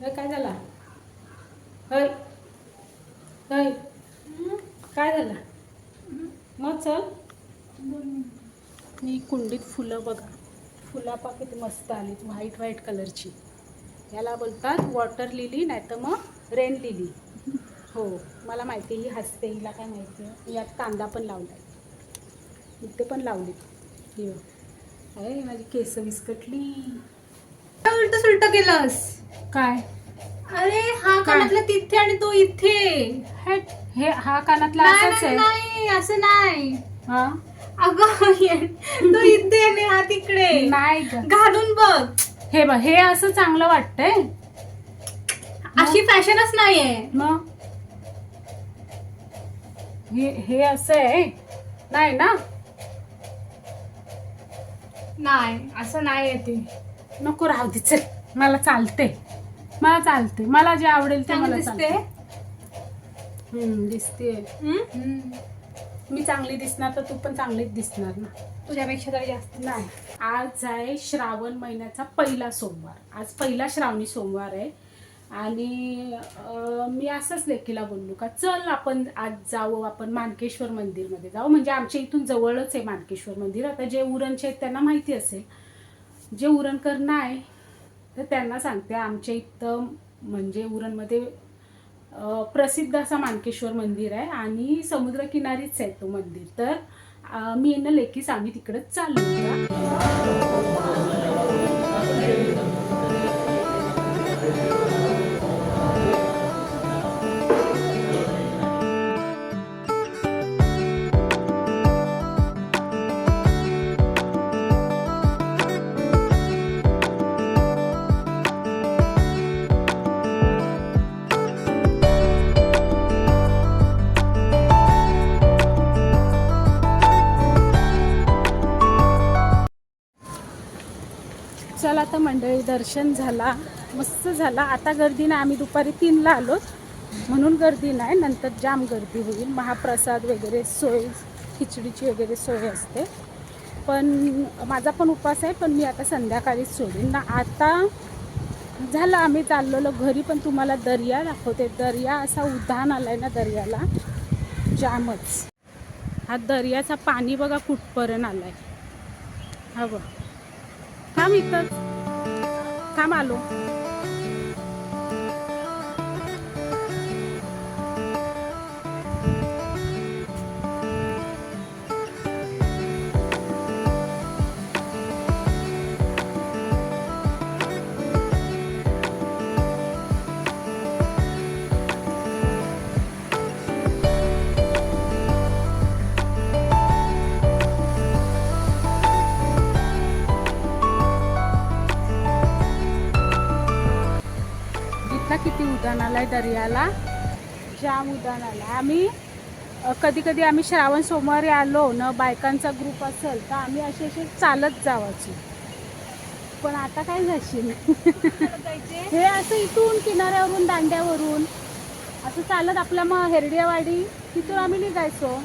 हे काय झाला? हय हय काय झालं? मग चल. मी कुंडीत फुलं बघा. फुलापा किती मस्त आलीत व्हाईट व्हाईट कलरची. याला बोलतात वॉटर लिली नाही तर मग रेन लिली. हो मला माहिती आहे, ही हसते हिला काय माहिती आहे? यात कांदा पण लावला आहे इथे पण लावली. ही अरे माझी केस विस्कटली. उलट सुलट केलंस? काय? अरे हा कानातला तिथे आणि तो इथे. हॅट हे हा कानातला नाही, असाच नाही, आहे. नाही असं नाही. हा? अगं ये- तो इथे आणि हा तिकडे. नाही ग. घालून बघ. हे बघ हे असं चांगलं वाटतंय. अशी फॅशनच नाहीये. मग? हे हे असं आहे? नाही ना? नाही असं नाही आहे ते. नको राहू दे चल. मला चालते मला चालते मला जे आवडेल ते मला दिसते दिसते? मी चांगली दिसणार तर तू पण चांगलीच दिसणार ना. तुझ्यापेक्षा तरी जास्त. नाही. आज आहे श्रावण महिन्याचा पहिला सोमवार. आज पहिला श्रावणी सोमवार आहे. आणि मी असंच लेखीला बोललो का चल आपण आज जाऊ आपण मानकेश्वर मंदिरमध्ये जाऊ. म्हणजे आमच्या इथून जवळच आहे मानकेश्वर मंदिर. आता जे उरणचे आहेत त्यांना माहिती असेल. जे उरणकर नाही तर त्यांना सांगते आमच्या इथं म्हणजे उरणमध्ये प्रसिद्ध असा मानकेश्वर मंदिर आहे आणि समुद्रकिनारीच आहे तो मंदिर. तर मी यांना लेखीस आम्ही तिकडंच चाललो आता मंडळी दर्शन झाला मस्त झाला. आता गर्दी नाही आम्ही दुपारी तीनला आलो. म्हणून गर्दी नाही नंतर जाम गर्दी होईल. महाप्रसाद वगैरे सोय खिचडीची वगैरे सोय असते. पण माझा पण उपास आहे पण मी आता संध्याकाळीच सोडीन. ना आता झालं आम्ही चाललेलो घरी पण तुम्हाला दर्या दाखवते. दर्या असा उधान आला आहे ना दर्याला. जामच. हा दर्याचा पाणी बघा कुठपर्यंत आला हा बघ. थांब इथंच थांब आलो इथला आहे दर्याला. जाम उद्यान आहे आम्ही कधी कधी आम्ही श्रावण सोमवारी आलो न बायकांचा ग्रुप असेल तर आम्ही असे असे चालत जावायची. पण आता काय जाशील हे असं इथून किनाऱ्यावरून दांड्यावरून असं चालत आपल्या मग हेरडियावाडी तिथून आम्ही निघायचो.